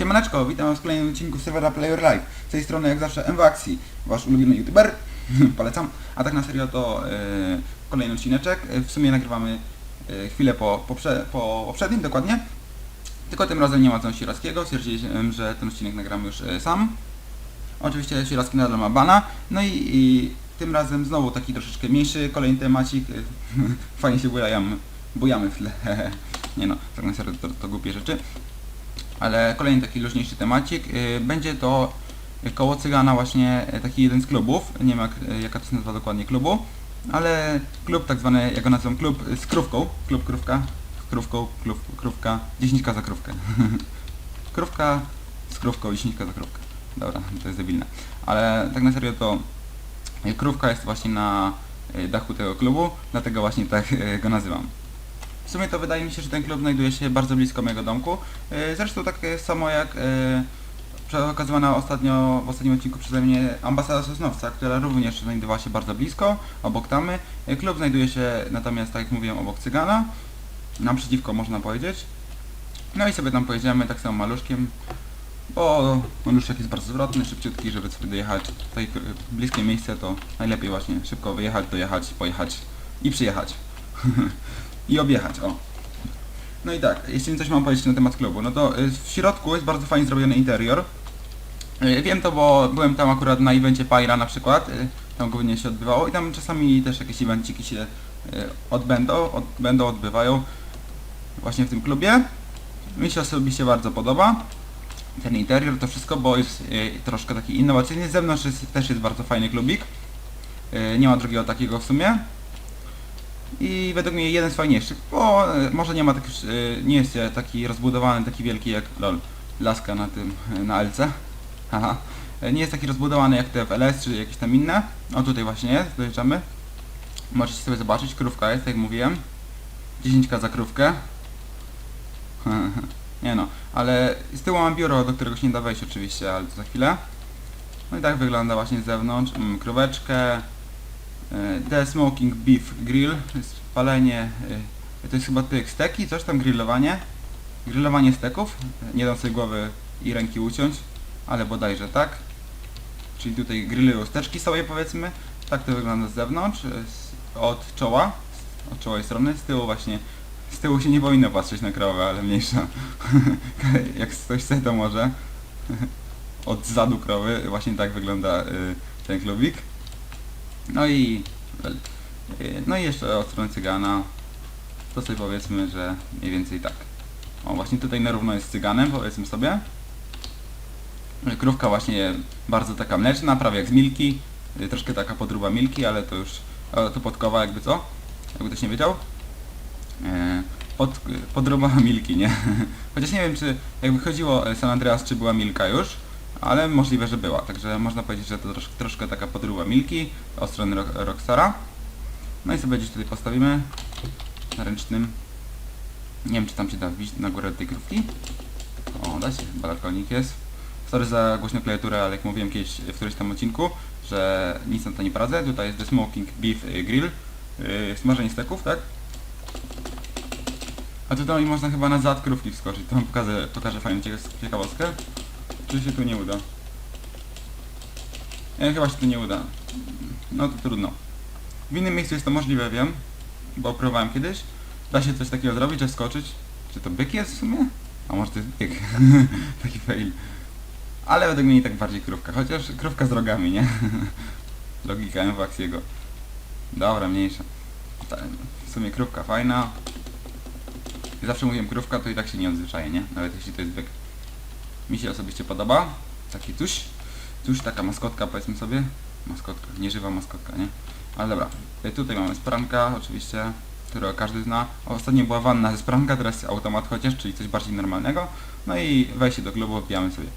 Siemaneczko, witam was w kolejnym odcinku serwera Player Live. Z tej strony jak zawsze MWAXI, wasz ulubiony youtuber, polecam. A tak na serio to e, kolejny odcineczek. E, W sumie nagrywamy e, chwilę po, poprze, po poprzednim dokładnie. Tylko tym razem nie ma co Sierackiego, stwierdziłem, że ten odcinek nagramy już e, sam. Oczywiście Sieracki nadal ma bana. No i, i tym razem znowu taki troszeczkę mniejszy, kolejny temacik. Fajnie się bujamy, bujamy w tle. Nie no, tak na serio to, to głupie rzeczy ale kolejny taki luźniejszy temacik. y, Będzie to koło Cygana właśnie y, taki jeden z klubów, nie wiem jak, y, jaka to jest nazwa dokładnie klubu, ale klub tak zwany, jak go nazywam, klub z krówką, klub krówka, krówką, klub krówka, 10 za krówkę. krówka z krówką, 10 za krówkę. Dobra, to jest debilne. Ale tak na serio to krówka jest właśnie na dachu tego klubu, dlatego właśnie tak go nazywam. W sumie to wydaje mi się, że ten klub znajduje się bardzo blisko mojego domku. Yy, Zresztą tak samo jak yy, okazywana ostatnio w ostatnim odcinku przeze mnie ambasada Sosnowca, która również znajdowała się bardzo blisko, obok tamy. Yy, Klub znajduje się natomiast, tak jak mówiłem, obok Cygana, naprzeciwko można powiedzieć. No i sobie tam pojedziemy tak samo maluszkiem, bo maluszek jest bardzo zwrotny, szybciutki, żeby sobie dojechać w tutaj bliskie miejsce, to najlepiej właśnie szybko wyjechać, dojechać, pojechać i przyjechać. I objechać, o. No i tak, jeśli coś mam powiedzieć na temat klubu, no to y, w środku jest bardzo fajnie zrobiony interior. Y, Wiem to, bo byłem tam akurat na evencie Pyra na przykład, y, tam głównie się odbywało i tam czasami też jakieś evenciki się odbędą, od, będą, odbywają właśnie w tym klubie. Mi się osobiście bardzo podoba ten interior, to wszystko, bo jest troszkę taki innowacyjny. Z zewnątrz jest, też jest bardzo fajny klubik. Nie ma drugiego takiego w sumie i według mnie jeden z fajniejszych, bo e, może nie ma tak, nie jest e, taki rozbudowany, taki wielki jak lol, laska na tym, na LC, haha, nie jest taki rozbudowany jak te w LS czy jakieś tam inne, o tutaj właśnie jest, dojeżdżamy, możecie sobie zobaczyć, krówka jest, jak mówiłem, 10k za krówkę, nie no, ale z tyłu mam biuro, do którego się nie da wejść oczywiście, ale to za chwilę, no i tak wygląda właśnie z zewnątrz, mm, króweczkę, The Smoking Beef Grill, palenie, e, to jest chyba tyk steki, coś tam grillowanie, grillowanie steków, E, nie dam sobie głowy i ręki uciąć, ale bodajże tak, czyli tutaj grillują steczki sobie powiedzmy, tak to wygląda z zewnątrz, e, od czoła, od czołej strony, z tyłu właśnie, z tyłu się nie powinno patrzeć na krowę, ale mniejsza, jak ktoś chce to może, od zadu krowy, właśnie tak wygląda ten klubik. No i y, no i jeszcze od strony cygana to sobie powiedzmy, że mniej więcej tak. O właśnie tutaj na równo jest z cyganem, powiedzmy sobie. Krówka właśnie bardzo taka mleczna, prawie jak z Milki. Y, Troszkę taka podruba Milki, ale to już to podkowa jakby co? Jakby ktoś nie wiedział. E, Pod, podruba Milki, nie? Chociaż nie wiem czy jakby chodziło San Andreas czy była Milka już ale możliwe, że była. Także można powiedzieć, że to trosz, troszkę taka podróba Milki od strony Rock, Rockstara. No i sobie gdzieś tutaj postawimy na ręcznym. Nie wiem, czy tam się da wbić na górę tej krówki. O, da się, balkonik jest. Sorry za głośną klawiaturę, ale jak mówiłem kiedyś w którymś tam odcinku, że nic na to nie poradzę. Tutaj jest The Smoking Beef Grill. Yy, smażenie steków, tak? A tutaj można chyba na zad krówki wskoczyć. To wam pokażę, pokażę fajną cieka- ciekawostkę. Czy się tu nie uda? Nie, chyba się tu nie uda. No to trudno. W innym miejscu jest to możliwe, wiem, bo próbowałem kiedyś. Da się coś takiego zrobić, że skoczyć. Czy to byk jest w sumie? A może to jest byk. Taki fail. Ale według mnie i tak bardziej krówka, chociaż krówka z rogami, nie? Logika Mwaxiego. Dobra, mniejsza. W sumie krówka fajna. Zawsze mówiłem krówka, to i tak się nie odzwyczaje, nie? Nawet jeśli to jest byk mi się osobiście podoba. Taki tuś, tuś, taka maskotka powiedzmy sobie. Maskotka, nieżywa maskotka, nie? Ale dobra, E, tutaj mamy spranka oczywiście, którego każdy zna. Ostatnio była wanna ze spranka, teraz automat chociaż, czyli coś bardziej normalnego. No i wejście do klubu, wbijamy sobie.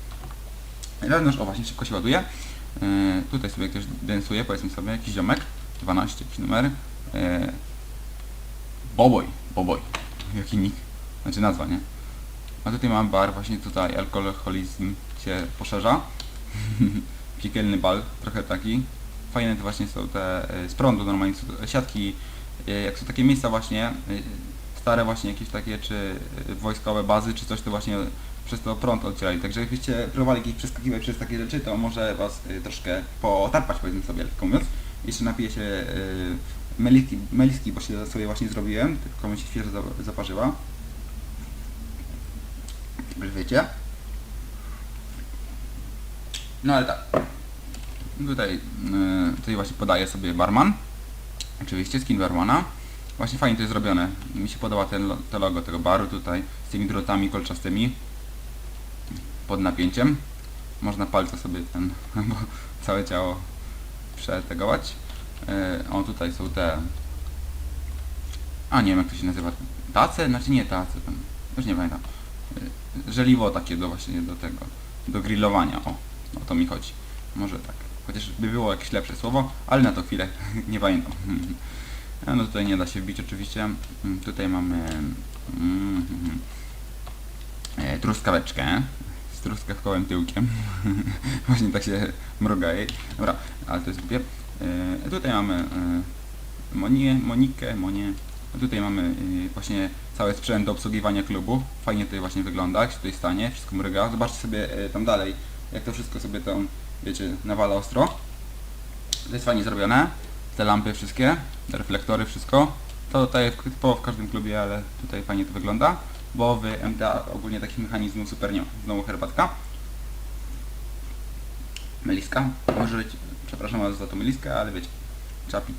Wewnątrz, o właśnie, szybko się ładuje. E, tutaj sobie ktoś densuje, powiedzmy sobie, jakiś ziomek, 12, jakiś numer. E, Boboj, Boboj, jaki nick, znaczy nazwa, nie? A tutaj mam bar, właśnie tutaj alkoholizm się poszerza. Piekielny bal, trochę taki. Fajne to właśnie są te e, z prądu normalnie siatki, e, jak są takie miejsca właśnie, e, stare właśnie jakieś takie, czy wojskowe bazy, czy coś, to właśnie przez to prąd oddzielali. Także jakbyście próbowali jakieś przeskakiwać przez takie rzeczy, to może was troszkę potarpać, powiedzmy sobie, lekko mówiąc. Jeszcze napiję się y, meliski, meliski, bo się sobie właśnie zrobiłem, tylko mi się świeżo za- zaparzyła. Wiecie. No ale tak. Tutaj, y, tutaj właśnie podaje sobie barman. Oczywiście skin barmana. Właśnie fajnie to jest zrobione. Mi się podoba ten, to logo tego baru tutaj z tymi drutami kolczastymi pod napięciem. Można palce sobie ten, bo całe ciało przetegować. Yy, o tutaj są te a nie wiem jak to się nazywa. Tace? Znaczy nie tace, tam. Już nie pamiętam. Yy, żeliwo takie do właśnie do tego. Do grillowania. O, o to mi chodzi. Może tak. Chociaż by było jakieś lepsze słowo, ale na to chwilę nie pamiętam. A No tutaj nie da się wbić oczywiście. Mm, Tutaj mamy mm, e, truskaweczkę z truskawkowym tyłkiem. Właśnie tak się mruga jej. Dobra, ale to jest głupie. E, Tutaj mamy e, Monię, Monikę, Monię. Tutaj mamy e, właśnie cały sprzęt do obsługiwania klubu. Fajnie tutaj właśnie wygląda, jak się tutaj stanie, wszystko mryga. Zobaczcie sobie e, tam dalej, jak to wszystko sobie tam, wiecie, nawala ostro. To jest fajnie zrobione. Te lampy wszystkie, te reflektory, wszystko. To tutaj typowo w każdym klubie, ale tutaj fajnie to wygląda. Bo w MTA ogólnie takich mechanizmów super nie ma. Znowu herbatka. Meliska. Może być, przepraszam za tą meliskę, ale wiecie, trzeba pić.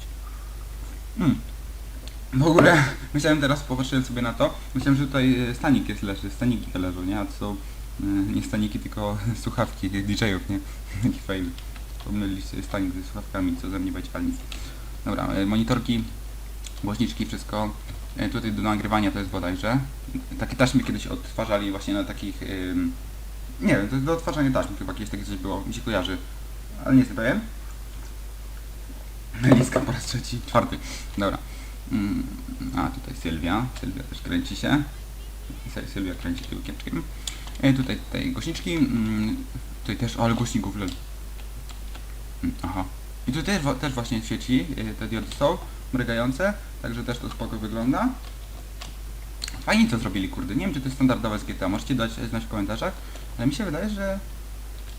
Mm. W ogóle myślałem teraz, popatrzyłem sobie na to, myślałem, że tutaj e, stanik jest leży, staniki te leżą, nie? A to są e, nie staniki, tylko słuchawki DJ-ów, nie? Taki fail. Pomylili stanik ze słuchawkami, co ze mnie będzie palnic. Dobra, e, monitorki, głośniczki, wszystko. Tutaj do nagrywania to jest bodajże. Takie taśmy kiedyś odtwarzali właśnie na takich... nie wiem, to jest do odtwarzania taśm, chyba kiedyś takie coś było, mi się kojarzy. Ale nie jestem pewien. Liska po raz trzeci, czwarty. Dobra. Mm, A tutaj Sylwia. Sylwia też kręci się. Sy- Sylwia kręci tyłkiem. E, tutaj, tutaj głośniczki. Mm, Tutaj też, ale głośników, lol. Mm, Aha. I tu też, też właśnie świeci, y, te diody są mrygające, także też to spoko wygląda. Fajnie to zrobili, kurde. Nie wiem, czy to jest standardowe z GTA. Możecie dać znać w komentarzach, ale mi się wydaje, że,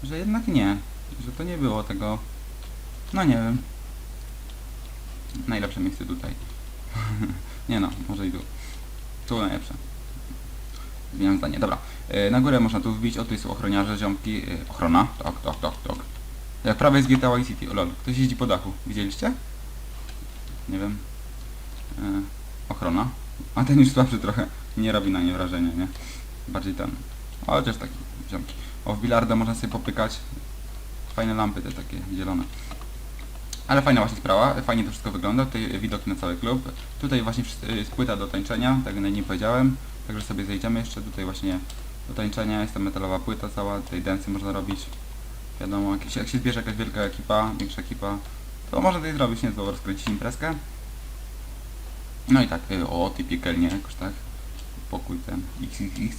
że jednak nie. Że to nie było tego... No nie wiem. Najlepsze miejsce tutaj. nie no, może i tu. Tu najlepsze. Zmieniam zdanie. Dobra. Y, Na górę można tu wbić. O, tutaj są ochroniarze, ziomki. y, Ochrona. Tok, tok, tok, tok. Jak prawie jest GTA Vice City. O lol. Ktoś jeździ po dachu. Widzieliście? Nie wiem. E, ochrona. A ten już słabszy trochę. Nie robi na nie wrażenia, nie? Bardziej ten. O, chociaż taki ziomki. O, w bilarda można sobie popykać. Fajne lampy te takie zielone. Ale fajna właśnie sprawa, fajnie to wszystko wygląda, tutaj widok na cały klub. Tutaj właśnie wszy- jest płyta do tańczenia, tak jak na niej powiedziałem. Także sobie zejdziemy jeszcze tutaj właśnie do tańczenia, jest tam metalowa płyta cała, tutaj dance można robić. Wiadomo, jak się, jak się zbierze jakaś wielka ekipa, większa ekipa, to można tutaj zrobić niezłą rozkręcić imprezkę. No i tak, y, o ty piekelnie jakoś tak. Pokój ten XXX,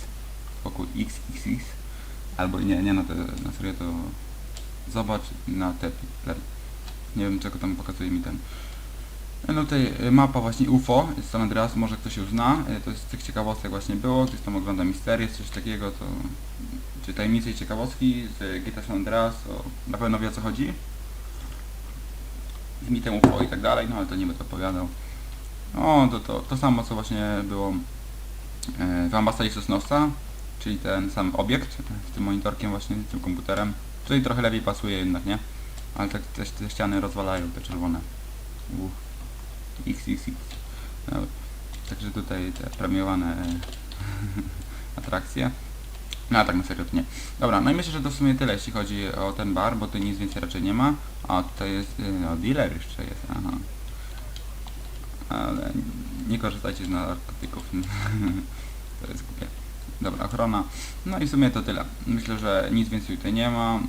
pokój XXX. Albo nie, nie na, te, na serio to zobacz na te. Nie wiem czego tam pokazuje mi ten. No tutaj y, mapa właśnie UFO z San Andreas, może ktoś już zna. Y, To jest z tych ciekawostek właśnie było, ktoś tam ogląda Misterię, coś takiego, to czy tajemnice i ciekawostki z GTA San Andreas, to na pewno wie o co chodzi. Z mitem UFO i tak dalej, no ale to nie będę opowiadał. O, to, to, to samo co właśnie było e, w ambasadzie Sosnowca, czyli ten sam obiekt z tym monitorkiem właśnie, z tym komputerem. Tutaj trochę lepiej pasuje jednak, nie? Ale tak te ściany rozwalają, te czerwone. Uch. XXX. Dobra. Także tutaj te premiowane atrakcje. No a tak na serio to nie. Dobra, no i myślę, że to w sumie tyle, jeśli chodzi o ten bar, bo tu nic więcej raczej nie ma. A tutaj jest, y, no dealer jeszcze jest, aha. Ale nie korzystajcie z narkotyków. to jest głupie. Dobra, ochrona. No i w sumie to tyle. Myślę, że nic więcej tutaj nie ma.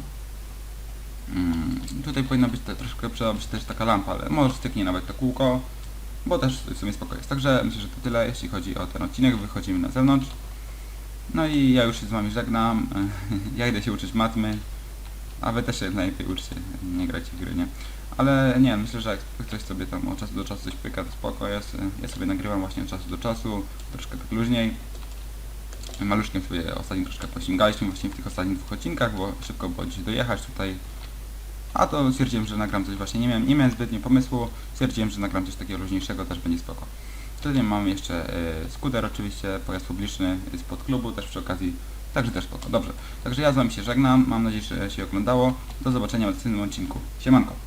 Mm, tutaj powinna być troszkę przydałaby się też taka lampa, ale może styknie nawet to kółko, bo też w sumie spoko jest. Także myślę, że to tyle, jeśli chodzi o ten odcinek. Wychodzimy na zewnątrz. No i ja już się z wami żegnam. Ja idę się uczyć matmy. A wy też się najlepiej uczcie, nie grajcie w gry, nie? Ale nie, myślę, że jak ktoś sobie tam od czasu do czasu coś pyka, to spoko jest. Ja sobie nagrywam właśnie od czasu do czasu, troszkę tak luźniej. maluszkiem sobie ostatnio troszkę pościgaliśmy właśnie w tych ostatnich dwóch odcinkach, bo szybko było dzisiaj dojechać tutaj. A to stwierdziłem, że nagram coś właśnie, nie miałem, nie miałem zbytnio pomysłu, stwierdziłem, że nagram coś takiego luźniejszego, też będzie spoko. Wtedy mamy jeszcze e, skuter oczywiście, pojazd publiczny spod klubu też przy okazji, także też spoko. Dobrze, także ja z wami się żegnam, mam nadzieję, że się oglądało. Do zobaczenia w następnym odcinku. Siemanko.